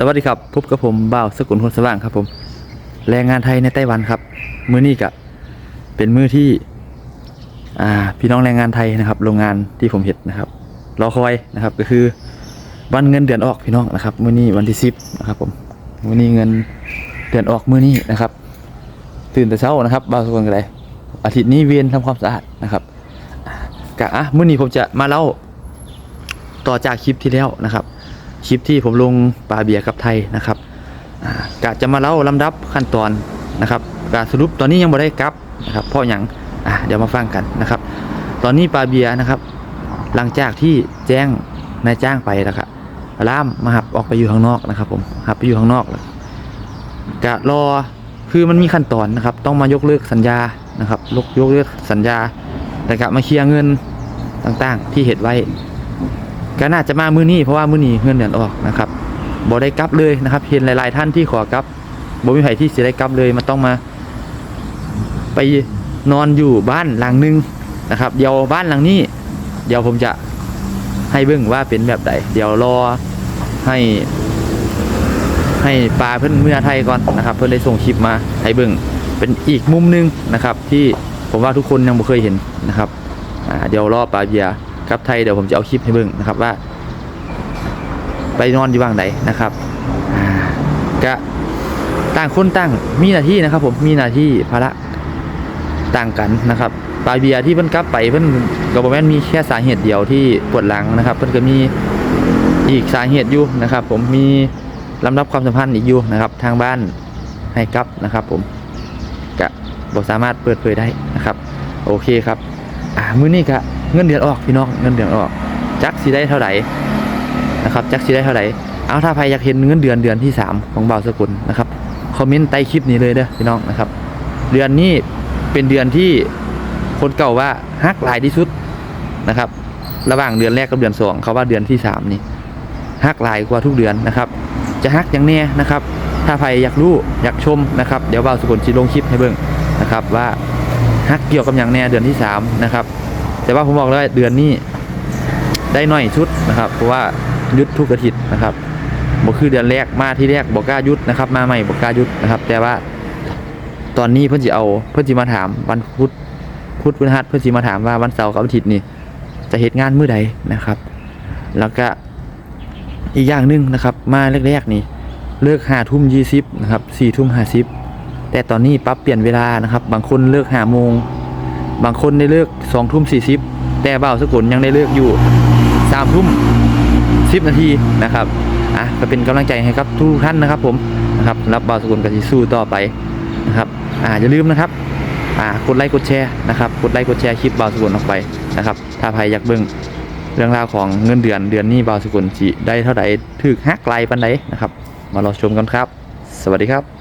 สวัสดีครับพบกับผมบ่าวสกุลคนสว่างครับผม แรงงานไทยในไต้หวันครับ มื้อนี้กับเป็นมื้อที่ อ่า พี่น้องแรงงานไทยนะครับ โรงงานที่ผมเห็นนะครับรอคอยนะครับ ก็คือวันเงินเดือนออกพี่น้องนะครับ มื้อนี้วันที่สิบนะครับ ผมมื้อนี้เงินเดือนออกมื้อนี้นะครับ ตื่นแต่เช้านะครับบ่าวสกุลกันเลยอาทิตย์นี้เวียนทำความสะอาดนะครับกะอะมื้อนี้ผมจะมาเล่าต่อจากคลิปที่แล้วนะครับ คลิปที่ผมลงปลาเบียร์กับไทยนะครับกะจะมาเล่าลำดับขั้นตอนนะครับกะสรุปตอนนี้ยังบ่ได้กลับนะครับเพราะอย่างเดี๋ยวมาฟังกันนะครับ ตอนนี้ปลาเบียร์นะครับ หลังจากที่แจ้งนายจ้างไปแล้วครับล่ามมาหับออกไปอยู่ข้างนอกนะครับ ผมหับไปอยู่ข้างนอกแล้วกะรอคือมันมีขั้นตอนนะครับ ต้องมายกเลิกสัญญานะครับยกยกเลิกสัญญาแล้วก็มาเคลียร์เงินต่างๆ ที่เหตุไว้ ก็น่าจะมามือนี้เพราะว่ามือนี้เงินเดือนออกนะครับบ่ได้กลับเลยนะครับ เห็นหลายๆท่านที่ขอกลับบ่มีใครที่เสิได้กลับเลยมันต้องมา ไปนอนอยู่บ้านหลังหนึงนะครับ เดี๋ยวบ้านหลังนี้ เดี๋ยวผมจะให้เบิ่งว่าเป็นแบบใดเดี๋ยวรอให้ ให้ปลาเพิ่อนเมื่อไทยก่อนนะครับ เพิ่อนได้ส่งคลิปมาให้เบิ่งเป็นอีกมุมหนึงนะครับ ที่ผมว่าทุกคนยังบ่เคยเห็นนะครับเดี๋ยวรอปลาเบียร์ กับไทยเดี๋ยวผมจะเอาคลิปให้เบิ่งนะครับว่า ไปนอนอยู่บ้างใดนนะครับก็ต่างคนต่างมีหน้าที่นะครับ ผมมีหน้าที่ภาระต่างกันนะครับปลาเบียที่เพิ่นกลับไปเพิ่นก็บ่แม่นมีแค่สาเหตุเดียวที่ปวดหลังนะครับ เพิ่นก็มีอีกสาเหตุอยู่นะครับ ผมมีลำดับความสัมพันธ์อีกอยู่นะครับ ทางบ้านให้กลับนะครับ ผมก็บ่สามารถเปิดเผยได้นะครับ โอเคครับ อ่ามื้อนี้ก็ เงินเดือนออกพี่น้องเงินเดือนออก จักสิได้เท่าไหร่นะครับ จักสิได้เท่าไหร่เอาถ้าใครอยากเห็นเงินเดือนเดือนที่สามของบ่าวสกุลนะครับคอมเมนต์ใต้คลิปนี้เลยเด้อพี่น้องนะครับ เดือนนี้เป็นเดือนที่คนเก่าว่าฮักหลายที่สุดนะครับ ระหว่างเดือนแรกกับเดือนสองเขาว่าเดือนที่สามนี่ฮักหลายกว่าทุกเดือนนะครับ จะฮักอย่างแน่นะครับ ถ้าใครอยากรู้อยากชมนะครับ เดี๋ยวบ่าวสกุลจะลงคลิปให้เบิ่งนะครับว่าฮักเกี่ยวกับอย่างแน่เดือนที่สามนะครับ แต่ว่าผมบอกเลยว่าเดือนนี้ได้หน้อยชุดนะครับ เพราะว่ายุดทุกอาทิตย์นะครับบอกคือเดือนแรกมาที่แรกบอกกล้าหยุดนะครับ มาใหม่บอกกล้าหยุดนะครับ แต่ว่าตอนนี้เพื่อนจะเอาเพื่อนจะมาถามวันพุธพุธพฤหัสเพื่อนจะมาถามว่าวันเสาร์กับวันอาทิตย์นี่จะเหตุงานเมื้อใดนะครับ แล้วก็อีกอย่างหนึ่งนะครับ มาแรกๆนี่เลิกห้าทุ่มยี่สิบนะครับสี่ทุ่มห้าสิบแต่ตอนนี้ปรับเปลี่ยนเวลานะครับ บางคนเลิกห้าโมง บางคนได้เลิกสองทุ่มสี่สิบแต่บ่าวสกุลยังได้เลิกอยู่สามทุ่มสิบนาทีนะครับอะก็เป็นกำลังใจให้กับทุกท่านนะครับ ผมนะครับรับบ่าวสกุลกับที่สู้ต่อไปนะครับอ่าอย่าลืมนะครับอ่ากดไลค์กดแชร์นะครับกดไลค์กดแชร์คลิปบ่าวสกุลออกไปนะครับ ถ้าใครอยากเบิ่งเรื่องราวของเงินเดือนเดือนนี้บ่าวสกุลสิได้เท่าไหร่ถึกฮักไกลปันใดนะครับ มารอชมกันครับ สวัสดีครับ